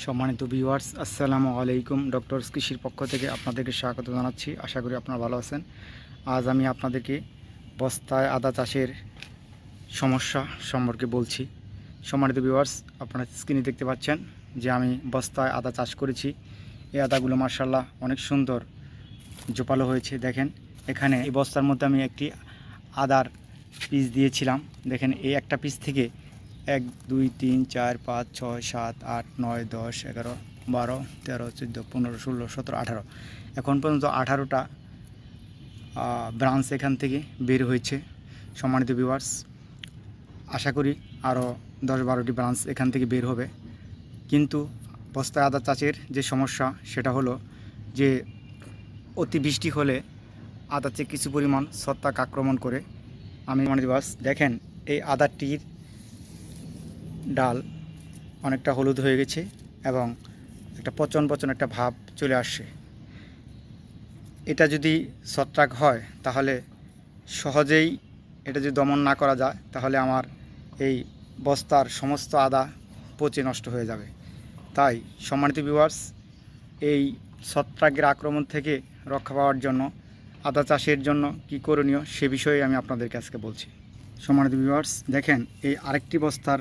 সম্মানিত ভিউয়ার্স আসসালামু আলাইকুম। ডক্টর কৃষির পক্ষ থেকে আপনাদেরকে স্বাগত জানাচ্ছি। আশা করি আপনারা ভালো আছেন। আজ আমি আপনাদেরকে বস্তায় আদা চাষের সমস্যা সম্পর্কে বলছি। সম্মানিত ভিউয়ার্স আপনারা স্ক্রিনে দেখতে পাচ্ছেন যে আমি বস্তায় আদা চাষ করেছি। এই আদাগুলো মার্শাল্লাহ অনেক সুন্দর জোপালো হয়েছে। দেখেন, এখানে এই বস্তার মধ্যে আমি একটি আদার পিস দিয়েছিলাম। দেখেন, এই একটা পিস থেকে এক, দুই, তিন, চার, পাঁচ, ছয়, সাত, আট, নয়, দশ, এগারো, বারো, তেরো, চোদ্দ, পনেরো, ষোলো, সতেরো, আঠারো। এখন পর্যন্ত আঠারোটা ব্রাঞ্চ এখান থেকে বের হয়েছে সম্মানিত ভিউয়ার্স আশা করি আরও দশ, বারোটি ব্রাঞ্চ এখান থেকে বের হবে। কিন্তু বস্তায় আদা চাষের যে সমস্যা, সেটা হলো যে অতিবৃষ্টি হলে আদাতে কিছু পরিমাণ ছত্রাক আক্রমণ করে। আমি মনে দিবাস দেখেন, এই আদারটির ডাল অনেকটা হলুদ হয়ে গেছে এবং একটা পচন পচন একটা ভাব চলে আসছে। এটা যদি ছত্রাক হয়, তাহলে সহজেই এটা যদি দমন না করা যায়, তাহলে আমার এই বস্তার সমস্ত আদা পচে নষ্ট হয়ে যাবে। তাই সম্মানিত ভিউয়ার্স এই ছত্রাকের আক্রমণ থেকে রক্ষা পাওয়ার জন্য, আদা চাষের জন্য কি করণীয় সে বিষয়ে আমি আপনাদেরকে আজকে বলছি। সম্মানিত ভিউয়ার্স দেখেন এই আরেকটি বস্তার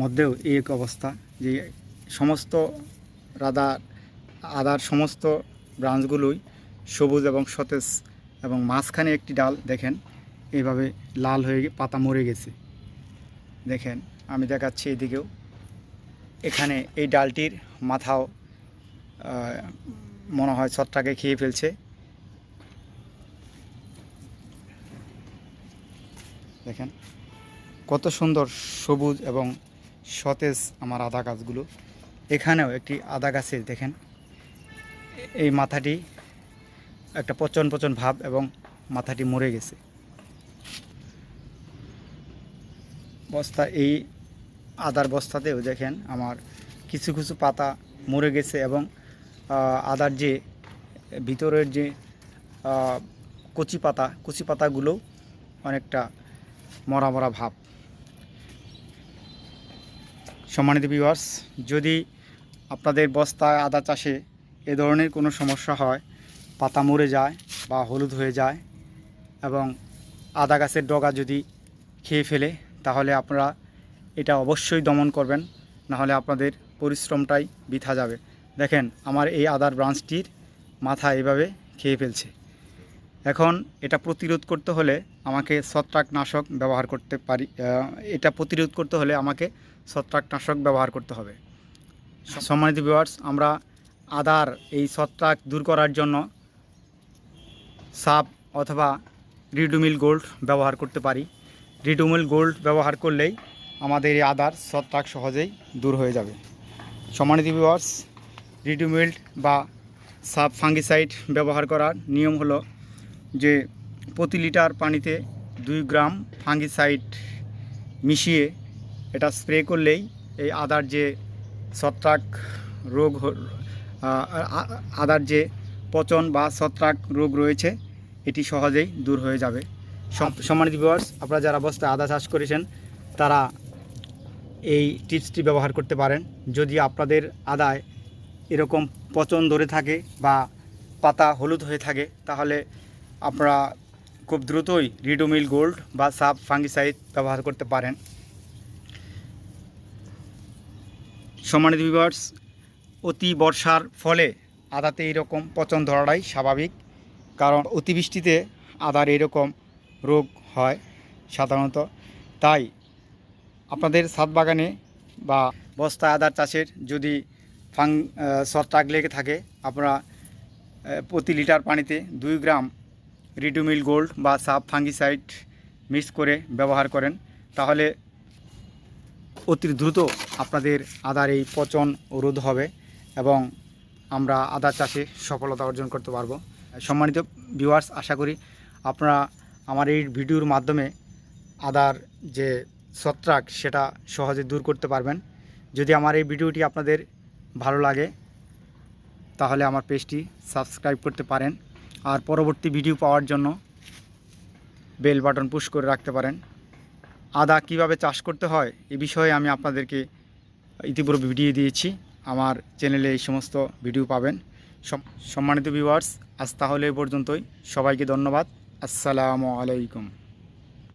মধ্যেও এই এক অবস্থা যে সমস্ত রাদা আদার সমস্ত ব্রাঞ্চগুলোই সবুজ এবং সতেজ এবং মাঝখানে একটি ডাল দেখেন, এইভাবে লাল হয়ে পাতা মরে গেছে। দেখেন, আমি দেখাচ্ছি এদিকেও। এখানে এই ডালটির মাথাও মনে হয় ছত্রাকে খেয়ে ফেলছে। দেখেন, কত সুন্দর সবুজ এবং সতেজ আমার আদা গাছগুলো। এখানেও একটি আদা গাছের দেখেন, এই মাথাটি একটা পচন পচন ভাব এবং মাথাটি মরে গেছে। বস্তা, এই আদার বস্তাতেও দেখেন আমার কিছু কিছু পাতা মরে গেছে এবং আদার যে ভিতরের যে কচি পাতা, কচি পাতাগুলো অনেকটা মরা মরা ভাব। সম্মানিত ভিউয়ার্স যদি আপনাদের বস্তায় আদা চাষে এ ধরনের কোনো সমস্যা হয়, পাতা মরে যায় বা হলুদ হয়ে যায় এবং আদা গাছের ডগা যদি খেয়ে ফেলে, তাহলে আপনারা এটা অবশ্যই দমন করবেন, নাহলে আপনাদের পরিশ্রমটাই বৃথা যাবে। দেখেন, আমার এই আদার ব্রাঞ্চটির মাথা এভাবে খেয়ে ফেলছে। এখন এটা প্রতিরোধ করতে হলে আমাকে ছত্রাকনাশক ব্যবহার করতে পারি এটা প্রতিরোধ করতে হলে আমাকে ছত্রাকনাশক ব্যবহার করতে হবে। সম্মানিত ভিউয়ার্স আমরা আদার এই ছত্রাক দূর করার জন্য সাপ অথবা রিডুমিল গোল্ড ব্যবহার করতে পারি। রিডুমিল গোল্ড ব্যবহার করলেই আমাদের এই আদার ছত্রাক সহজেই দূর হয়ে যাবে। সম্মানিত ভিউয়ার্স রিডুমিল্ড বা সাপ ফাঙ্গিসাইড ব্যবহার করার নিয়ম হলো যে প্রতি লিটার পানিতে দুই গ্রাম ফাঙ্গিসাইড মিশিয়ে এটা স্প্রে করলেই এই আদার যে ছত্রাক রোগ আদার যে পচন বা ছত্রাক রোগ রয়েছে এটি সহজেই দূর হয়ে যাবে। সম- সম্মানিত ভিউয়ার্স আপনারা যারা বস্তায় আদা চাষ করেছেন তারা এই টিপসটি ব্যবহার করতে পারেন। যদি আপনাদের আদায় এরকম পচন ধরে থাকে বা পাতা হলুদ হয়ে থাকে তাহলে আপনারা খুব দ্রুতই রিডোমিল গোল্ড বা সাব ফাঙ্গিসাইড ব্যবহার করতে পারেন। সম্মানিত ভিউয়ার্স অতি বর্ষার ফলে আদাতে এইরকম পচন ধরাটাই স্বাভাবিক। কারণ অতিবৃষ্টিতে আদার এরকম রোগ হয় সাধারণত। তাই আপনাদের ছাদ বাগানে বা বস্তা আদার চাষের যদি ফাং ছত্রাক লেগে থাকে, আপনারা প্রতি লিটার পানিতে দুই গ্রাম রিডুমিল গোল্ড বা সাব ফাঙ্গিসাইড মিক্স করে ব্যবহার করেন। তাহলে অতি দ্রুত আপনাদের আদার এই পচন রোধ হবে এবং আমরা আদা চাষে সফলতা অর্জন করতে পারব। সম্মানিত ভিউয়ার্স আশা করি আপনারা আমার এই ভিডিওর মাধ্যমে আদার যে ছত্রাক, সেটা সহজে দূর করতে পারবেন। যদি আমার এই ভিডিওটি আপনাদের ভালো লাগে, তাহলে আমার পেজটি সাবস্ক্রাইব করতে পারেন। আর পরবর্তী ভিডিও পাওয়ার জন্য বেল বাটন পুশ করে রাখতে পারেন। আদা কীভাবে চাষ করতে হয় এ বিষয়ে আমি আপনাদেরকে ইতিপূর্বে ভিডিও দিয়েছি। আমার চ্যানেলে এই সমস্ত ভিডিও পাবেন। সম্মানিত ভিউয়ার্স আজ তাহলে এ পর্যন্তই। সবাইকে ধন্যবাদ। আসসালামু আলাইকুম।